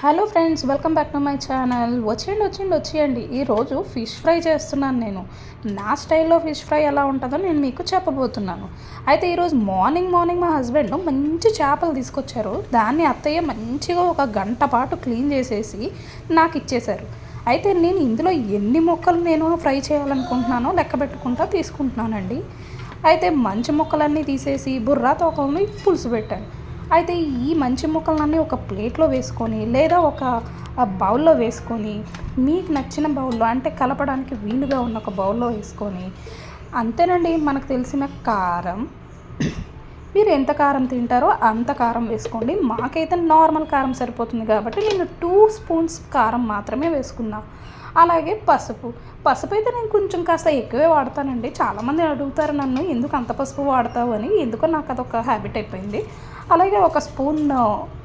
Hello friends welcome back to my channel వచ్చేయండి వచ్చేయండి. వచ్చేయండి ఈరోజు ఫిష్ ఫ్రై చేస్తున్నాను నేను. నా స్టైల్లో ఫిష్ ఫ్రై ఎలా ఉంటుందో నేను మీకు చెప్పబోతున్నాను. అయితే ఈరోజు మార్నింగ్ మార్నింగ్ మా హస్బెండ్ మంచి చేపలు తీసుకొచ్చారు. దాన్ని అత్తయ్య మంచిగా ఒక గంట పాటు క్లీన్ చేసేసి నాకు ఇచ్చేశారు. అయితే నేను ఇందులో ఎన్ని మొక్కలు నేను ఫ్రై చేయాలనుకుంటున్నానో లెక్క పెట్టుకుంటా తీసుకుంటున్నానండి. అయితే మంచి మొక్కలన్నీ తీసేసి బుర్రా తోకల్ని పులుసు పెట్టాను. అయితే ఈ మంచి ముక్కలన్నీ ఒక ప్లేట్లో వేసుకొని లేదా ఒక బౌల్లో వేసుకొని మీకు నచ్చిన బౌల్లో అంటే కలపడానికి వీలుగా ఉన్న ఒక బౌల్లో వేసుకొని అంతేనండి మనకు తెలిసిన కారం. మీరు ఎంత కారం తింటారో అంత కారం వేసుకోండి. మాకైతే నార్మల్ కారం సరిపోతుంది కాబట్టి నేను టూ స్పూన్స్ కారం మాత్రమే వేసుకున్నాను అలాగే పసుపు. పసుపు అయితే నేను కొంచెం కాస్త ఎక్కువే వాడతానండి. చాలామంది అడుగుతారు నన్ను ఎందుకు అంత పసుపు వాడతావు? అని. ఎందుకో నాకు అదొక హ్యాబిట్ అయిపోయింది. అలాగే ఒక స్పూన్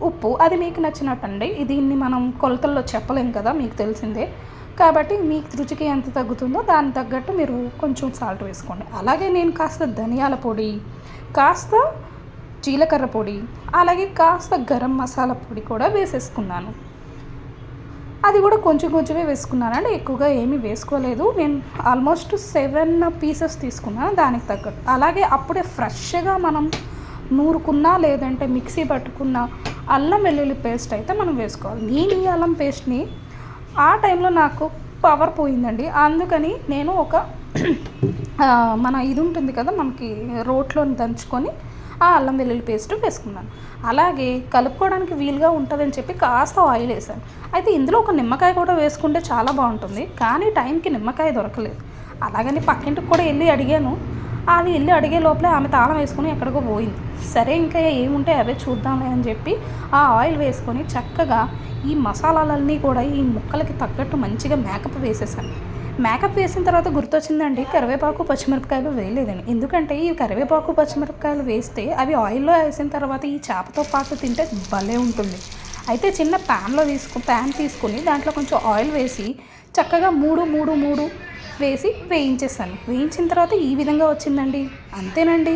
ఉప్పు. అది మీకు నచ్చినట్టండి. దీన్ని మనం కొలతల్లో చెప్పలేం కదా మీకు తెలిసిందే. కాబట్టి మీకు రుచికి ఎంత తగ్గుతుందో దానికి తగ్గట్టు మీరు కొంచెం సాల్ట్ వేసుకోండి. అలాగే నేను కాస్త ధనియాల పొడి కాస్త జీలకర్ర పొడి అలాగే కాస్త గరం మసాలా పొడి కూడా వేసేసుకున్నాను. అది కూడా కొంచెం కొంచెమే వేసుకున్నాను అంటే ఎక్కువగా ఏమీ వేసుకోలేదు. నేను ఆల్మోస్ట్ సెవెన్ పీసెస్ తీసుకున్నాను దానికి తగ్గట్టు. అలాగే అప్పుడే ఫ్రెష్గా మనం నూరుకున్నా లేదంటే మిక్సీ పట్టుకున్న అల్లం వెల్లుల్లి పేస్ట్ అయితే మనం వేసుకోవాలి. నేను ఈ అల్లం పేస్ట్ని ఆ టైంలో నాకు పవర్ పోయిందండి. అందుకని నేను ఒక మన ఇది ఉంటుంది కదా మనకి రోట్లో దంచుకొని ఆ అల్లం వెల్లుల్లి పేస్ట్ వేసుకున్నాను. అలాగే కలుపుకోవడానికి వీలుగా ఉంటుందని చెప్పి కాస్త ఆయిల్ వేసాను. అయితే ఇందులో ఒక నిమ్మకాయ కూడా వేసుకుంటే చాలా బాగుంటుంది కానీ టైంకి నిమ్మకాయ దొరకలేదు. అలాగని పక్కింటికి కూడా వెళ్ళి అడిగాను. అది వెళ్ళి అడిగే లోపలే ఆమె తాళం వేసుకుని ఎక్కడికో పోయింది. సరే ఇంకా ఏముంటే అవే చూద్దాంలే అని చెప్పి ఆ ఆయిల్ వేసుకొని చక్కగా ఈ మసాలాలన్నీ కూడా ఈ ముక్కలకి తగ్గట్టు మంచిగా మేకప్ వేసేసాను. మేకప్ వేసిన తర్వాత గుర్తొచ్చిందండి కరివేపాకు పచ్చిమిరపకాయలు వేయలేదని. ఎందుకంటే ఈ కరివేపాకు పచ్చిమిరపకాయలు వేస్తే అవి ఆయిల్లో వేసిన తర్వాత ఈ చేపతో పాటు తింటే భలే ఉంటుంది. అయితే చిన్న ప్యాన్లో తీసుకు ప్యాన్ తీసుకుని దాంట్లో కొంచెం ఆయిల్ వేసి చక్కగా మూడు మూడు మూడు వేసి వేయించేసాను వేయించిన తర్వాత ఈ విధంగా వచ్చిందండి. అంతేనండి.